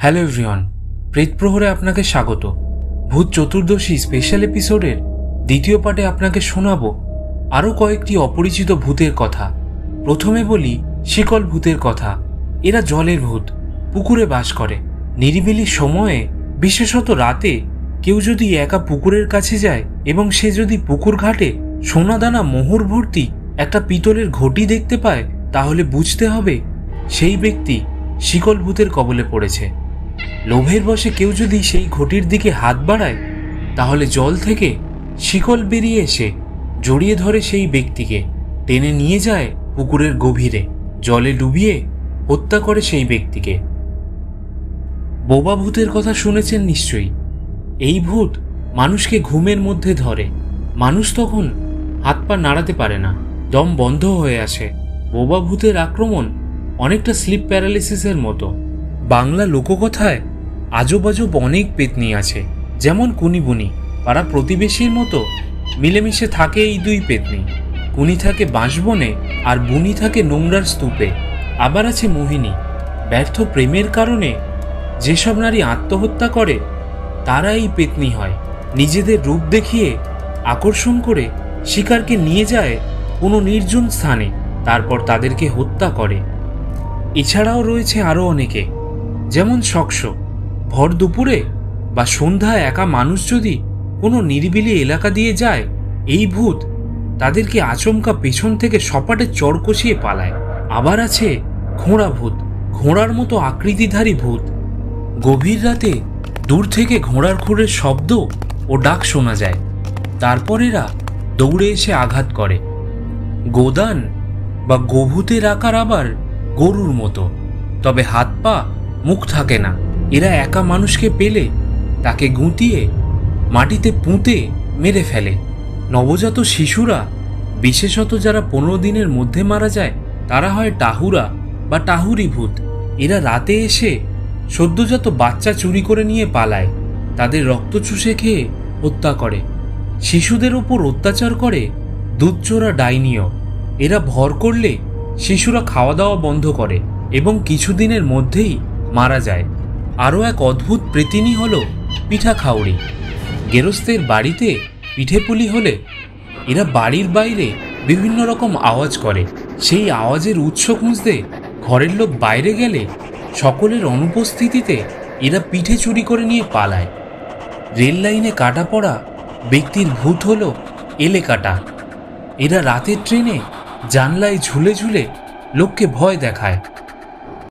Hello everyone, প্রেত প্রহরে আপনাকে স্বাগত। ভূত চতুর্দশী স্পেশাল এপিসোডের দ্বিতীয় পার্টে আপনাকে শোনাবো আরও কয়েকটি অপরিচিত ভূতের কথা। প্রথমে বলি শিকল ভূতের কথা। এরা জলের ভূত, পুকুরে বাস করে। নিরিবিলি সময়ে, বিশেষত রাতে, কেউ যদি একা পুকুরের কাছে যায় এবং সে যদি পুকুর ঘাটে সোনাদানা মোহর ভর্তি একটা পিতলের ঘটি দেখতে পায়, তাহলে বুঝতে হবে সেই ব্যক্তি শিকল ভূতের কবলে পড়েছে। লোভের বশে কেউ যদি সেই ঘটির দিকে হাত বাড়ায়, তাহলে জল থেকে শিকল বেরিয়ে এসে জড়িয়ে ধরে সেই ব্যক্তিকে। টেনে নিয়ে যায় পুকুরের গভীরে, জলে ডুবিয়ে হত্যা করে সেই ব্যক্তিকে। বোবা ভূতের কথা শুনেছেন নিশ্চয়ই। এই ভূত মানুষকে ঘুমের মধ্যে ধরে। মানুষ তখন হাত পা নাড়াতে পারে না। দম বন্ধ হয়ে আসে। বোবা ভূতের আক্রমণ অনেকটা স্লিপ প্যারালিসিসের মতো। বাংলা লোককথায় আজব আজব অনেক পেতনি আছে, যেমন কুনিবুনি। পাড়া প্রতিবেশীর মতো মিলেমিশে থাকে এই দুই পেতনি। কুনি থাকে বাঁশবনে আর বুনি থাকে নোংরার স্তূপে। আবার আছে মোহিনী। ব্যর্থ প্রেমের কারণে যেসব নারী আত্মহত্যা করে, তারা এই পেতনি হয়। নিজেদের রূপ দেখিয়ে, আকর্ষণ করে, শিকারকে নিয়ে যায় কোনো নির্জন স্থানে, তারপর তাদেরকে হত্যা করে। এছাড়াও রয়েছে আরও অনেকে, যেমন শক্স ভর দুপুরে বা সন্ধ্যায় একা মানুষ যদি কোনো নিরিবিলি এলাকা দিয়ে যায়, এই ভূত তাদেরকে আচমকা পেছন থেকে সপাটে চড় কষিয়ে পালায়। আবার আছে ঘোড়া ভূত, ঘোড়ার মতো আকৃতিধারী ভূত। গভীর রাতে দূর থেকে ঘোড়ার খুঁড়ের শব্দ ও ডাক শোনা যায়। তারপর এরা দৌড়ে এসে আঘাত করে। গোদান বা গোভূতের আকার আবার গরুর মতো, তবে হাত পা মুখ থাকে না। এরা একা মানুষকে পেলে, তাকে গুঁতিয়ে মাটিতে পুঁতে মেরে ফেলে। নবজাত শিশুরা, বিশেষত যারা পনেরো দিনের মধ্যে মারা যায়, তারা হয় টাহুরা বা টাহুরি ভূত। এরা রাতে এসে সদ্যজাত বাচ্চা চুরি করে নিয়ে পালায়। তাদের রক্ত চুষে খেয়ে হত্যা করে। শিশুদের ওপর অত্যাচার করে দুধচোরা ডাইনিও এরা ভর করলে শিশুরা খাওয়া দাওয়া বন্ধ করে এবং কিছুদিনের মধ্যেই মারা যায়। আরও এক অদ্ভুত প্রেতিনী হল পিঠা খাউড়ি গেরস্তের বাড়িতে পিঠে পুলি হলে এরা বাড়ির বাইরে বিভিন্ন রকম আওয়াজ করে। সেই আওয়াজের উৎস খুঁজতে ঘরের লোক বাইরে গেলে সকলের অনুপস্থিতিতে এরা পিঠে চুরি করে নিয়ে পালায়। রেল লাইনে কাটা পড়া ব্যক্তির ভূত হল এলে কাটা এরা রাতের ট্রেনে জানলায় ঝুলে ঝুলে লোককে ভয় দেখায়।